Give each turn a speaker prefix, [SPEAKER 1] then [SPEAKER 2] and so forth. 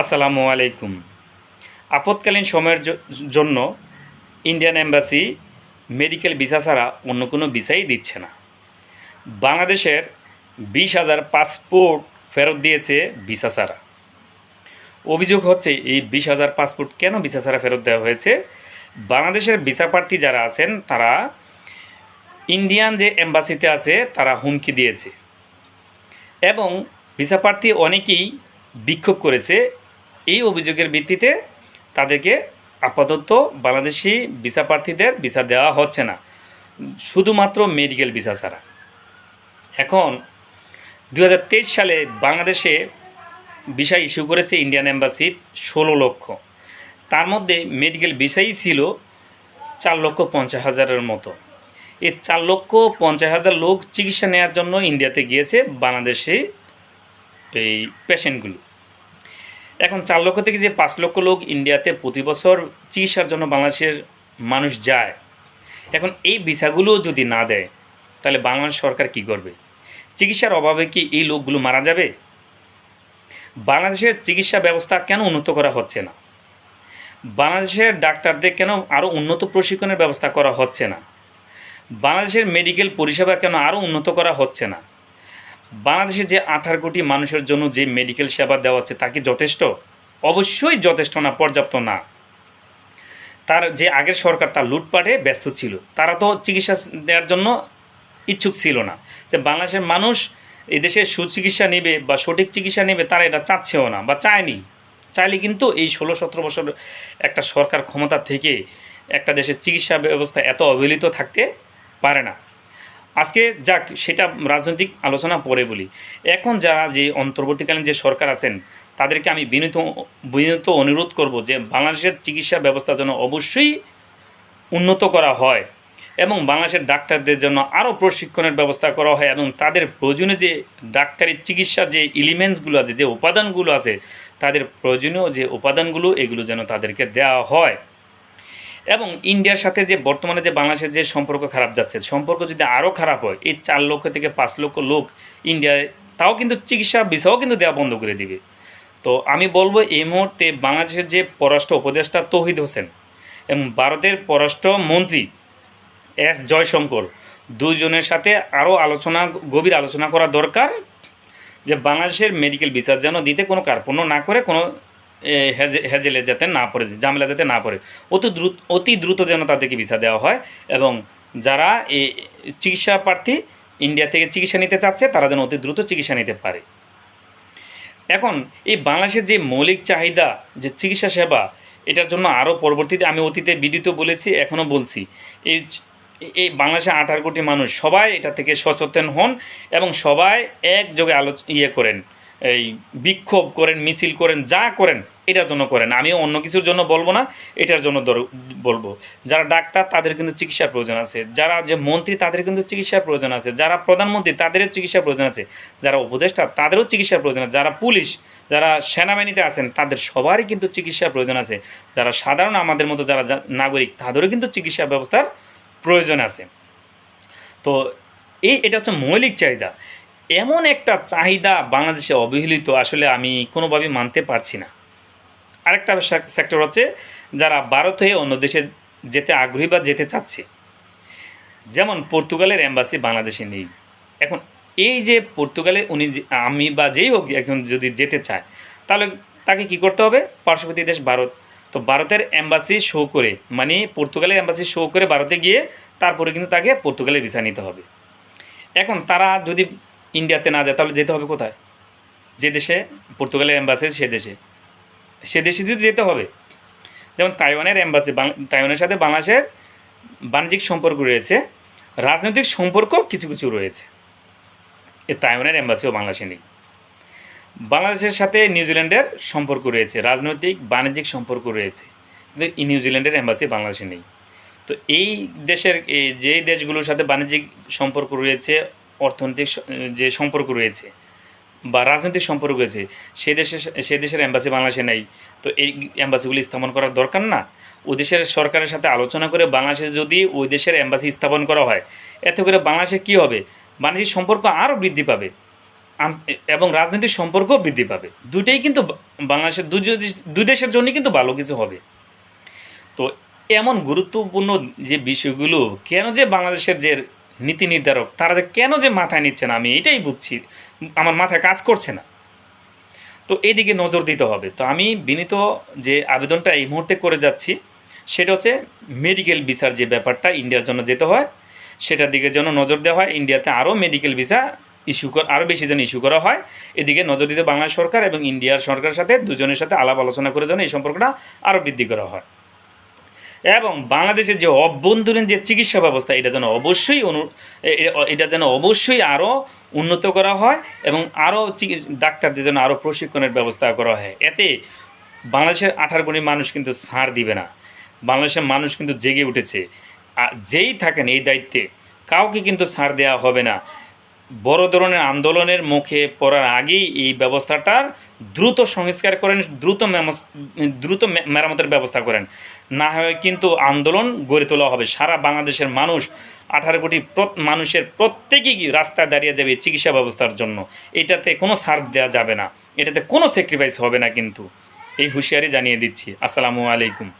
[SPEAKER 1] আসসালামু আলাইকুম। আপৎকালীন সময়ের জন্য ইন্ডিয়ান এম্বাসি মেডিকেল ভিসা ছাড়া অন্য কোনো ভিসাই দিচ্ছে না। বাংলাদেশের বিশ হাজার পাসপোর্ট ফেরত দিয়েছে ভিসা ছাড়া। অভিযোগ হচ্ছে, এই বিশ হাজার পাসপোর্ট কেন ভিসা ছাড়া ফেরত দেওয়া হয়েছে? বাংলাদেশের ভিসা প্রার্থী যারা আছেন, তারা ইন্ডিয়ান যে এম্বাসিতে আছে, তারা হুমকি দিয়েছে। এবং ভিসা প্রার্থী অনেকেই বিক্ষোভ করেছে এই অভিযোগের ভিত্তিতে তাদেরকে আপাতত বাংলাদেশি ভিসা প্রার্থীদের ভিসা দেওয়া হচ্ছে না। শুধুমাত্র মেডিকেল ভিসা ছাড়া। এখন দু হাজার তেইশ সালে বাংলাদেশে ভিসা ইস্যু করেছে ইন্ডিয়ান এম্বাসি ষোলো লক্ষ। তার মধ্যে মেডিকেল ভিসাই ছিল চার লক্ষ পঞ্চাশ হাজারের মতো। এই চার লক্ষ পঞ্চাশ হাজার লোক চিকিৎসা নেওয়ার জন্য ইন্ডিয়াতে গিয়েছে বাংলাদেশে এই পেশেন্টগুলো। এখন চার লক্ষ থেকে যে পাঁচ লক্ষ লোক ইন্ডিয়াতে প্রতি বছর চিকিৎসার জন্য বাংলাদেশের মানুষ যায়, এখন এই ভিসাগুলো যদি না দেয়, তাহলে বাংলাদেশ সরকার কি করবে? চিকিৎসার অভাবে কি এই লোকগুলো মারা যাবে? বাংলাদেশের চিকিৎসা ব্যবস্থা কেন উন্নত করা হচ্ছে না? বাংলাদেশের ডাক্তারদের কেন আরও উন্নত প্রশিক্ষণের ব্যবস্থা করা হচ্ছে না? বাংলাদেশের মেডিকেল পরিষেবা কেন আরও উন্নত করা হচ্ছে না? বাংলাদেশে যে আঠারো কোটি মানুষের জন্য যে মেডিকেল সেবা দেওয়া হচ্ছে, তা কি যথেষ্ট? অবশ্যই যথেষ্ট না, পর্যাপ্ত না। তার যে আগের সরকার, তার লুটপাটে ব্যস্ত ছিল। তারা তো চিকিৎসা দেওয়ার জন্য ইচ্ছুক ছিল না। যে বাংলাদেশের মানুষ এই দেশে সুচিকিৎসা নেবে বা সঠিক চিকিৎসা নেবে, তারা এটা চাচ্ছেও না বা চায়নি। চাইলে কিন্তু এই ষোলো সতেরো বছর একটা সরকার ক্ষমতা থেকে একটা দেশের চিকিৎসা ব্যবস্থা এত অবহেলিত থাকতে পারে না। আজকে যাক, সেটা রাজনৈতিক আলোচনা পরে বলি। এখন যারা যে অন্তর্বর্তীকালীন যে সরকার আছেন, তাদেরকে আমি বিনীত বিনীত অনুরোধ করব যে বাংলাদেশের চিকিৎসা ব্যবস্থা যেন অবশ্যই উন্নত করা হয় এবং বাংলাদেশের ডাক্তারদের জন্য আরও প্রশিক্ষণের ব্যবস্থা করা হয় এবং তাদের প্রয়োজনীয় যে ডাক্তারি চিকিৎসা যে এলিমেন্টসগুলো আছে, যে উপাদানগুলো আছে, তাদের প্রয়োজনীয় যে উপাদানগুলো, এগুলো যেন তাদেরকে দেওয়া হয়। এবং ইন্ডিয়ার সাথে যে বর্তমানে যে বাংলাদেশের যে সম্পর্ক খারাপ যাচ্ছে, সম্পর্ক যদি আরও খারাপ হয়, এই চার লক্ষ থেকে পাঁচ লক্ষ লোক ইন্ডিয়ায়, তাও কিন্তু চিকিৎসা ভিসাও কিন্তু দেওয়া বন্ধ করে দিবে। তো আমি বলব এই মুহূর্তে বাংলাদেশের যে পররাষ্ট্র উপদেষ্টা তৌহিদ হোসেন এবং ভারতের পররাষ্ট্র মন্ত্রী এস জয়শঙ্কর দুজনের সাথে আরও আলোচনা, গভীর আলোচনা করা দরকার যে বাংলাদেশের মেডিকেল ভিসা যেন দিতে কোনো কার্পণ্য না করে কোনো হেজেলে যাতে না পড়ে ঝামেলা যাতে না পড়ে। অতি দ্রুত অতি দ্রুত যেন তাদেরকে ভিসা দেওয়া হয় এবং যারা এই চিকিৎসা প্রার্থী ইন্ডিয়া থেকে চিকিৎসা নিতে চাচ্ছে, তারা যেন অতি দ্রুত চিকিৎসা নিতে পারে। এখন, এই বাংলাদেশের যে মৌলিক চাহিদা, যে চিকিৎসা সেবা, এটার জন্য আরও পরবর্তীতে আমি অতীতে বিদিত বলেছি এখনও বলছি। এই এই বাংলাদেশে আঠারো কোটি মানুষ সবাই এটা থেকে সচেতন হন এবং সবাই একযোগে আলোচ ইয়ে করেন। এই বিক্ষোভ করেন, মিছিল করেন, যা করেন, এটার জন্য করেন। আমি অন্য কিছুর জন্য বলব না, এটার জন্য বলব। যারা ডাক্তার, তাদের কিন্তু চিকিৎসার প্রয়োজন আছে। যারা যে মন্ত্রী, তাদের কিন্তু চিকিৎসার প্রয়োজন আছে। যারা প্রধানমন্ত্রী, তাদেরও চিকিৎসার প্রয়োজন আছে। যারা উপদেষ্টা, তাদেরও চিকিৎসার প্রয়োজন আছে। যারা পুলিশ, যারা সেনাবাহিনীতে আছেন, তাদের সবারই কিন্তু চিকিৎসার প্রয়োজন আছে। যারা সাধারণ আমাদের মতো যারা নাগরিক, তাদেরও কিন্তু চিকিৎসা ব্যবস্থার প্রয়োজন আছে। তো এই, এটা হচ্ছে মৌলিক চাহিদা। এমন একটা চাহিদা বাংলাদেশে অবহেলিত আসলে আমি কোনোভাবেই মানতে পারছি না। আরেকটা সেক্টর হচ্ছে যারা ভারত হয়ে অন্য দেশে যেতে আগ্রহী বা যেতে চাচ্ছে। যেমন পর্তুগালের এম্বাসি বাংলাদেশে নেই। এখন এই যে পর্তুগালে উনি আমি বা যেই হোক একজন যদি যেতে চায়, তাহলে তাকে কি করতে হবে? পার্শ্ববর্তী দেশ ভারত। তো ভারতের এম্বাসি শো করে মানে পর্তুগালের এম্বাসি শো করে ভারতে গিয়ে তারপরে কিন্তু তাকে পর্তুগালের ভিসা নিতে হবে। এখন তারা যদি ইন্ডিয়াতে না যায়, তাহলে যেতে হবে কোথায়? যে দেশে, পর্তুগালের এম্বাসি সে দেশে। সে দেশে যদি যেতে হবে, যেমন তাইওয়ানের এম্বাসি তাইওয়ানের সাথে বাংলাদেশের বাণিজ্যিক সম্পর্ক রয়েছে, রাজনৈতিক সম্পর্ক কিছু কিছু রয়েছে। এ তাইওয়ানের এম্বাসিও বাংলাদেশে নেই। বাংলাদেশের সাথে নিউজিল্যান্ডের সম্পর্ক রয়েছে, রাজনৈতিক, বাণিজ্যিক সম্পর্ক রয়েছে, কিন্তু নিউজিল্যান্ডের এম্বাসি বাংলাদেশে নেই। তো এই দেশের যে দেশগুলোর সাথে বাণিজ্যিক সম্পর্ক রয়েছে অর্থনৈতিক যে সম্পর্ক রয়েছে বা রাজনৈতিক সম্পর্ক রয়েছে, সে দেশের সে দেশের অ্যাম্বাসি বাংলাদেশে নেই। তো এই অ্যাম্বাসিগুলি স্থাপন করার দরকার না। ওই দেশের সরকারের সাথে আলোচনা করে বাংলাদেশে যদি ওই দেশের অ্যাম্বাসি স্থাপন করা হয়, এতে করে বাংলাদেশে কী হবে? বাণিজ্যিক সম্পর্ক আরও বৃদ্ধি পাবে। এবং রাজনৈতিক সম্পর্ক বৃদ্ধি পাবে। দুইটাই কিন্তু বাংলাদেশের দুই দুই দেশের জন্যই কিন্তু ভালো কিছু হবে। তো এমন গুরুত্বপূর্ণ যে বিষয়গুলো, কেন যে বাংলাদেশের যে নীতি নির্ধারক, তারা যে কেন যে মাথায় নিচ্ছে না, আমি এটাই বুঝছি, আমার মাথায় কাজ করছে না। তো এদিকে নজর দিতে হবে। তো আমি বিনীত যে আবেদনটা এই মুহূর্তে করে যাচ্ছি, সেটা হচ্ছে মেডিকেল ভিসার যে ব্যাপারটা ইন্ডিয়ার জন্য যেতে হয়, সেটার দিকে যেন নজর দেওয়া হয়। ইন্ডিয়াতে আরও মেডিকেল ভিসা ইস্যু করা আরও বেশি যেন ইস্যু করা হয়। এদিকে নজর দিতে বাংলাদেশ সরকার এবং ইন্ডিয়ার সরকারের সাথে দুজনের সাথে আলাপ আলোচনা করে যেন এই সম্পর্কটা আরও বৃদ্ধি করা হয়। এবং বাংলাদেশের যে অভ্যন্তরীণ যে চিকিৎসা ব্যবস্থা, এটা যেন অবশ্যই অনু এটা যেন অবশ্যই আরও উন্নত করা হয় এবং আরও ডাক্তারদের জন্য আরও প্রশিক্ষণের ব্যবস্থা করা হয়। এতে বাংলাদেশের আঠারো কোটি মানুষ কিন্তু ছাড় দিবে না। বাংলাদেশের মানুষ কিন্তু জেগে উঠেছে। যেই থাকেন এই দায়িত্বে, কাউকে কিন্তু ছাড় দেওয়া হবে না। বড় ধরনের আন্দোলনের মুখে পড়ার আগেই এই ব্যবস্থাটার দ্রুত সংস্কার করেন, দ্রুত দ্রুত মেরামতের ব্যবস্থা করেন। না হয় কিন্তু আন্দোলন গড়ে তোলা হবে। সারা বাংলাদেশের মানুষ আঠারো কোটি মানুষের প্রত্যেকেই রাস্তায় দাঁড়িয়ে যাবে চিকিৎসা ব্যবস্থার জন্য। এটাতে কোনো ছাড় দেওয়া যাবে না। এটাতে কোনো স্যাক্রিফাইস হবে না কিন্তু। এই হুঁশিয়ারি জানিয়ে দিচ্ছি। আসসালামু আলাইকুম।